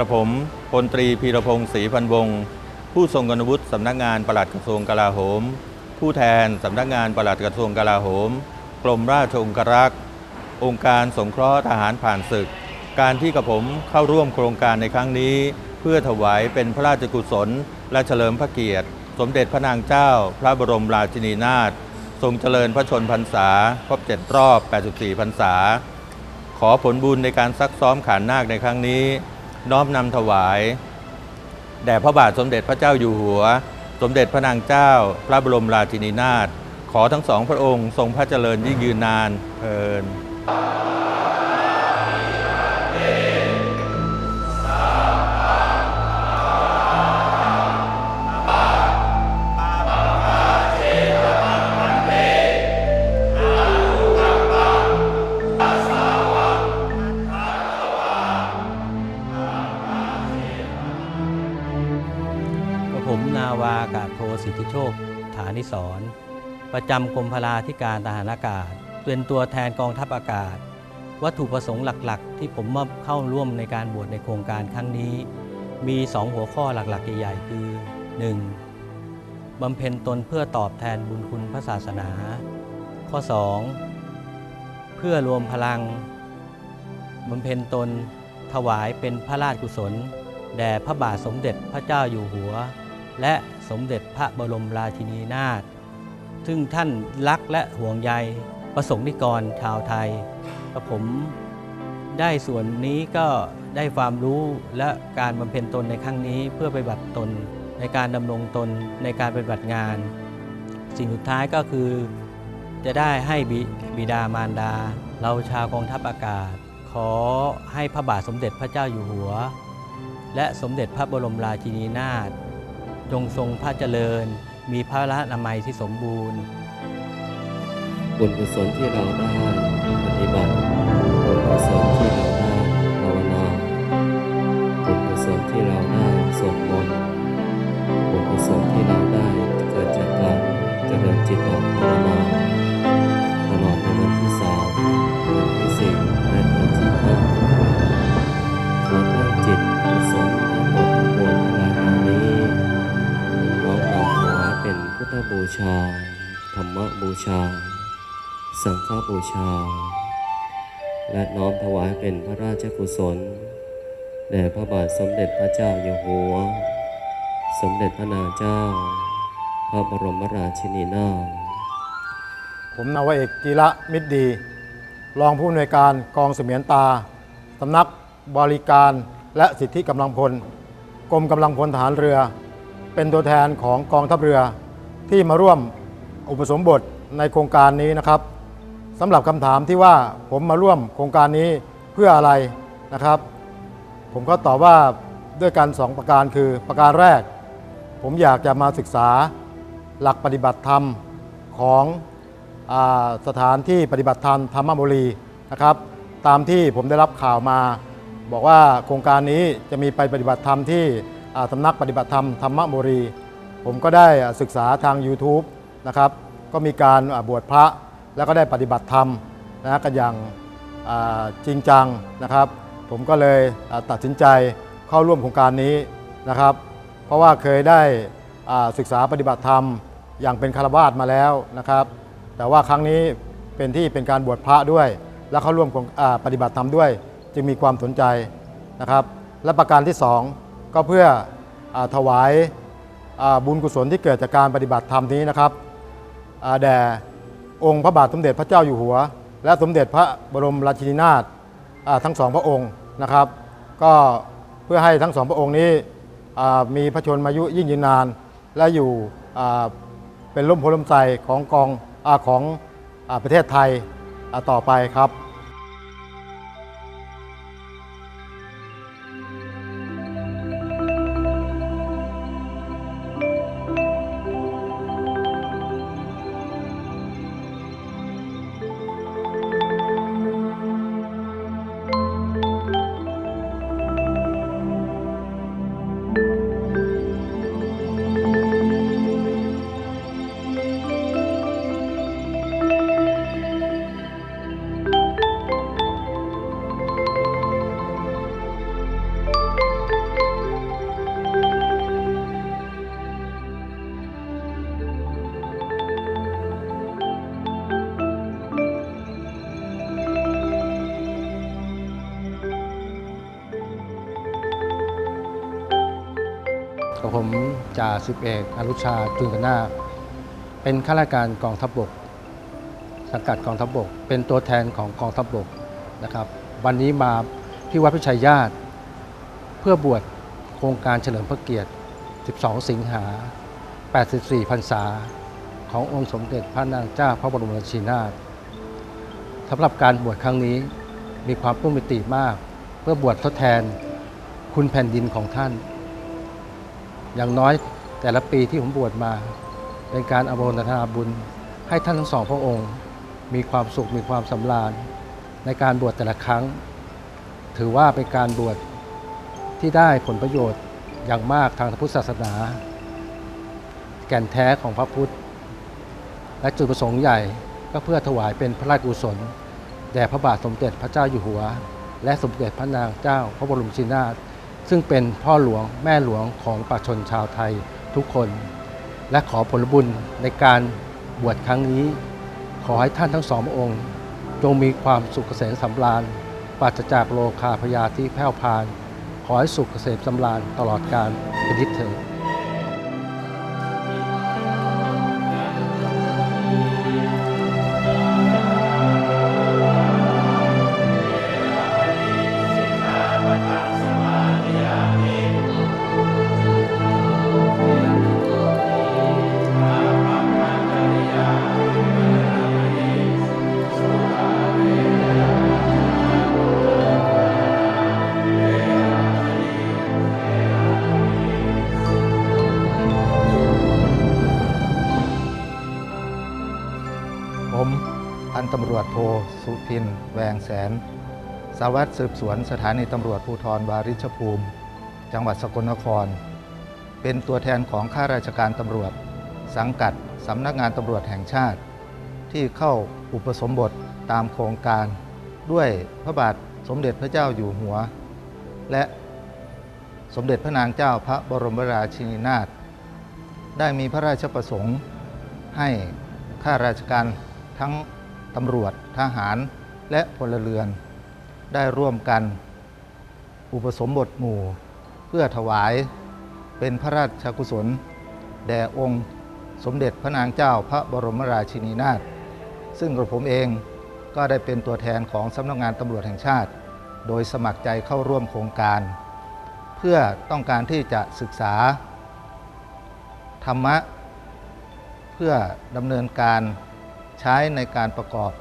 กระผมพลตรีพีรพงศ์ศรีพันวงศ์ผู้ทรงคุณวุฒิสำนักงานปลัดกระทรวงกลาโหม ผู้แทนสำนักงานปลัดกระทรวงกลาโหม กรมราชองครักษ์ องค์การสงเคราะห์ทหารผ่านศึก การที่กระผมเข้าร่วมโครงการในครั้งนี้ เพื่อถวายเป็นพระราชกุศล และเฉลิมพระเกียรติ สมเด็จพระนางเจ้า พระบรมราชินีนาถทรงเจริญพระชนพรรษาครบ7รอบ 84 พรรษา ขอผลบุญในการซักซ้อมขานนาคในครั้งนี้ น้อมนำถวาย แด่พระบาทสมเด็จพระเจ้าอยู่หัว สมเด็จพระนางเจ้า พระบรมราชินีนาถขอทั้งสองพระองค์ทรงพระเจริญยิ่งยืนนานเทิน ผมนาวาอากาศโทสิทธิโชค ฐานิสรประจำกรมพลาธิการทหารอากาศ เป็นตัวแทนกองทัพอากาศ วัตถุประสงค์หลักๆ ที่ผมมาเข้าร่วมในการบวชในโครงการครั้งนี้ มี 2 หัวข้อหลักๆ ใหญ่ๆ คือ 1. บำเพ็ญตนเพื่อตอบแทนบุญคุณพระศาสนา ข้อ 2. เพื่อรวมพลังบำเพ็ญตนถวายเป็นพระราชกุศล แด่พระบาทสมเด็จพระเจ้าอยู่หัว และสมเด็จพระบรมราชินีนาถซึ่งท่านรักและห่วงใยประสงค์นิกรชาวไทยกระผมได้ส่วนนี้ก็ได้ความรู้และการบำเพ็ญตนในครั้งนี้เพื่อไปฏิบัติตนในการดำรงตนในการปฏิบัติงาน สิ่งสุดท้ายก็คือ จะได้ให้บิบิดามารดา เราชาวกองทัพอากาศ ขอให้พระบาทสมเด็จพระเจ้าอยู่หัว และสมเด็จพระบรมราชินีนาถ จงทรงพระเจริญ มีพระละนามัยที่สมบูรณ์ บุญกุศลที่เราได้ พุทธบูชา ธรรมบูชา สังฆบูชา และน้อมถวายเป็นพระราชกุศลแด่พระบาทสมเด็จพระเจ้าอยู่หัว สมเด็จพระนางเจ้า พระบรมราชินีนาถผมนาวเอกจีระมิตรดี รองผู้อำนวยการกองเสมียนตาสำนักบริการและสิทธิกำลังพล กรมกำลังพลทหารเรือ เป็นตัวแทนของกองทัพเรือ ที่มาร่วมอุปสมบทในโครงการนี้นะครับสำหรับคำถามที่ว่าผมมาร่วมโครงการนี้เพื่ออะไรนะครับ ผมก็ตอบว่าด้วยกันสองประการคือประการแรก ผมอยากจะมาศึกษาหลักปฏิบัติธรรมของอสถานที่ปฏิบัติธรรมธรรมบุรีนะครับ ตามที่ผมได้รับข่าวมา บอกว่าโครงการนี้จะมีไปปฏิบัติธรรมที่สำนักปฏิบัติธรรมธรรมบุรี ผมก็ได้ศึกษาทาง YouTube นะครับก็มีการบวชพระแล้วก็ได้ปฏิบัติธรรมนะกันอย่างจริงจังนะครับ ผมก็เลยตัดสินใจเข้าร่วมโครงการนี้นะครับ เพราะว่าเคยได้ศึกษาปฏิบัติธรรมอย่างเป็นคารวาสมาแล้วนะครับ แต่ว่าครั้งนี้เป็นที่เป็นการบวชพระด้วย และเข้าร่วมปฏิบัติธรรมด้วย จึงมีความสนใจนะครับ และประการที่สองก็เพื่ออถวาย บุญกุศลที่เกิดจากการปฏิบัติธรรมนี้นะครับแด่องค์พระบาทสมเด็จพระเจ้าอยู่หัว และสมเด็จพระบรมราชินีนาถทั้งสองพระองค์นะครับ ก็เพื่อให้ทั้งสองพระองค์นี้มีพระชนมายุยิ่งยืนนาน และอยู่เป็นร่มโพล่มใสของกองอของอประเทศไทยต่อไปครับ จ่าสิบเอกอนุชาจุนกนาเป็นข้าราชการกองทัพบกสังกัดกองทัพบก เป็นตัวแทนของกองทัพบกนะครับ วันนี้มาที่วัดพิชัยญาติ เพื่อบวชโครงการเฉลิมพระเกียรติ 12 สิงหา 84 พรรษา ขององค์สมเด็จพระนางเจ้าพระบรมราชินีนาถสำหรับการบวชครั้งนี้มีความปลื้มปิติมาก เพื่อบวชทดแทนคุณแผ่นดินของท่าน อย่างน้อยแต่ละปีที่ผมบวชมา เป็นการอโมทนาบุญ ให้ท่านทั้งสองพระองค์ มีความสุขมีความสำราญ ในการบวชแต่ละครั้ง ถือว่าเป็นการบวชที่ได้ผลประโยชน์อย่างมากทางพุทธศาสนา แก่นแท้ของพระพุทธ และจุดประสงค์ใหญ่ก็เพื่อถวายเป็นพระราชกุศล แด่พระบาทสมเด็จพระเจ้าอยู่หัว และสมเด็จพระนางเจ้าพระบรมชินีนาถ ซึ่งเป็นพ่อหลวงแม่หลวงของประชาชนชาวไทยทุกคน และขอผลบุญในการบวชครั้งนี้ ขอให้ท่านทั้งสององค์ จงมีความสุขเกษมสำราญปราศจากโลคาพยาธิแผ่วพาน ขอให้สุขเกษมสำราญตลอดการเป็นทิศเถิดำรวจโทสุพิน แวงแสน สารวัตรสืบสวนสถานีตำรวจภูธรวาริชภูมิ จังหวัดสกลนคร เป็นตัวแทนของข้าราชการตำรวจ สังกัดสำนักงานตำรวจแห่งชาติ ที่เข้าอุปสมบทตามโครงการ ด้วยพระบาทสมเด็จพระเจ้าอยู่หัว และสมเด็จพระนางเจ้าพระบรมราชินีนาถได้มีพระราชประสงค์ให้ข้าราชการทั้ง ตำรวจทหารและพลเรือน ได้ร่วมกัน อุปสมบทหมู่ เพื่อถวายเป็นพระราชกุศล แด่องค์สมเด็จพระนางเจ้าพระบรมราชินีนาถซึ่งกระผมเองก็ได้เป็นตัวแทนของสำนักงานตำรวจแห่งชาติ โดยสมัครใจเข้าร่วมโครงการ เพื่อต้องการที่จะศึกษา ธรรมะ เพื่อดำเนินการ ใช้ในการประกอบ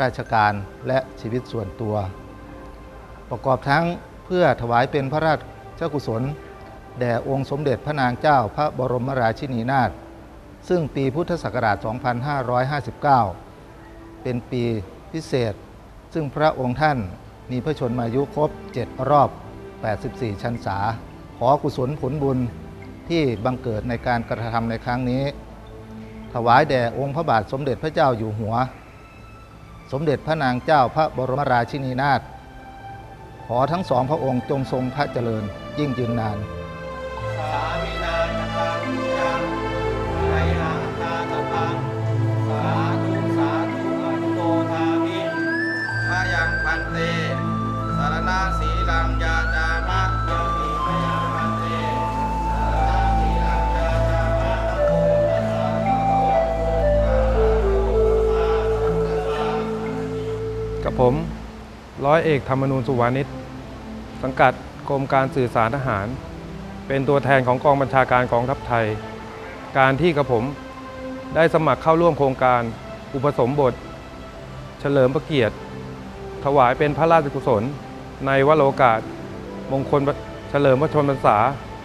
ราชการและชีวิตส่วนตัว ประกอบทั้งเพื่อถวายเป็นพระราชกุศล แด่องค์สมเด็จพระนางเจ้าพระบรมราชินีนาถซึ่งปีพุทธศักราช 2559 เป็นปีพิเศษ ซึ่งพระองค์ท่านมีพระชนมายุครบ 7 รอบ 84 ชันษา ขอกุศลผลบุญที่บังเกิดในการกระทำในครั้งนี้ ถวายแด่องค์พระบาทสมเด็จพระเจ้าอยู่หัว สมเด็จพระนางเจ้าพระบรมราชินีนาถขอทั้งสองพระองค์จงทรงพระเจริญยิ่งยืนนาน ผมร้อยเอกธรรมนูญสุวานิชสังกัดกรมการสื่อสารทหาร เป็นตัวแทนของกองบัญชาการกองทัพไทย การที่กับผมได้สมัครเข้าร่วมโครงการอุปสมบท เฉลิมพระเกียรติ ถวายเป็นพระราชกุศล ในวโรกาส มงคลเฉลิมพระชนมพรรษา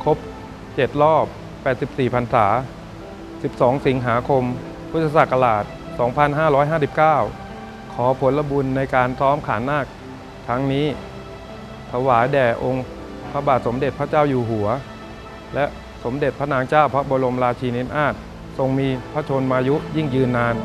ครบ 7 รอบ 84พรรษา 12 สิงหาคม พุทธศักราช 2559 อผลบุญในการซ้อมขานนาคครั้งนี้ ถวายแด่องค์พระบาทสมเด็จพระเจ้าอยู่หัว และสมเด็จพระนางเจ้าพระบรมราชินีนาถทรงมีพระชนมายุยิ่งยืนนาน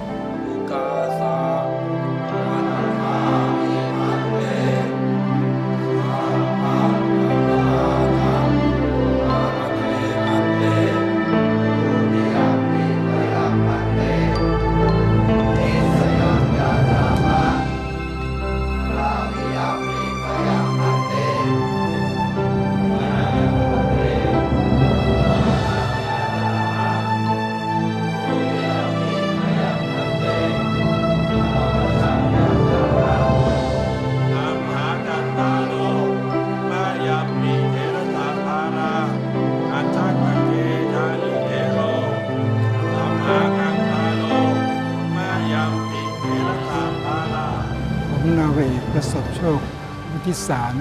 ระสบโชควุฒิสาร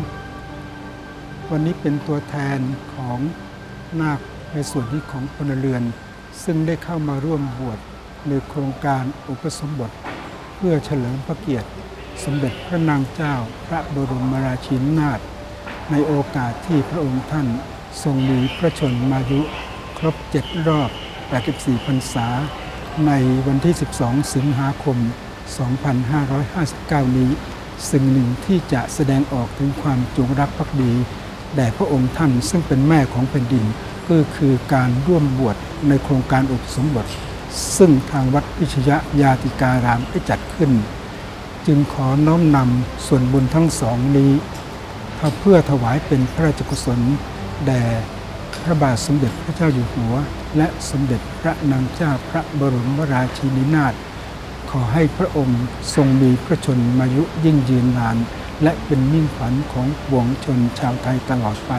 วันนี้เป็นตัวแทนของนาคในส่วนที่ของพลเรือน ซึ่งได้เข้ามาร่วมบวชในโครงการอุปสมบท เพื่อเฉลิมพระเกียรติ สมเด็จพระนางเจ้าพระบรมราชินีนาถในโอกาสที่พระองค์ท่านทรงมีพระชนมายุครบ7รอบ 84 พรรษา ในวันที่ 12 สิงหาคม 2559 นี้ สิ่งหนึ่งที่จะแสดงออกถึงความจงรักภักดีแด่พระองค์ท่านซึ่งเป็นแม่ของแผ่นดิน ก็คือการร่วมบวชในโครงการอุปสมบท ซึ่งทางวัดพิชยยาติการามได้จัดขึ้น จึงขอน้อมนำส่วนบุญทั้งสองนี้เพื่อถวายเป็นพระราชกุศล แด่พระบาทสมเด็จพระเจ้าอยู่หัว และสมเด็จพระนางเจ้าพระบรมราชินีนาถ อให้พระองค์ทรงมีพระชนมายุยิ่งยืนนาน และเป็นมิ่งขวัญของปวงชนชาวไทยตลอดไป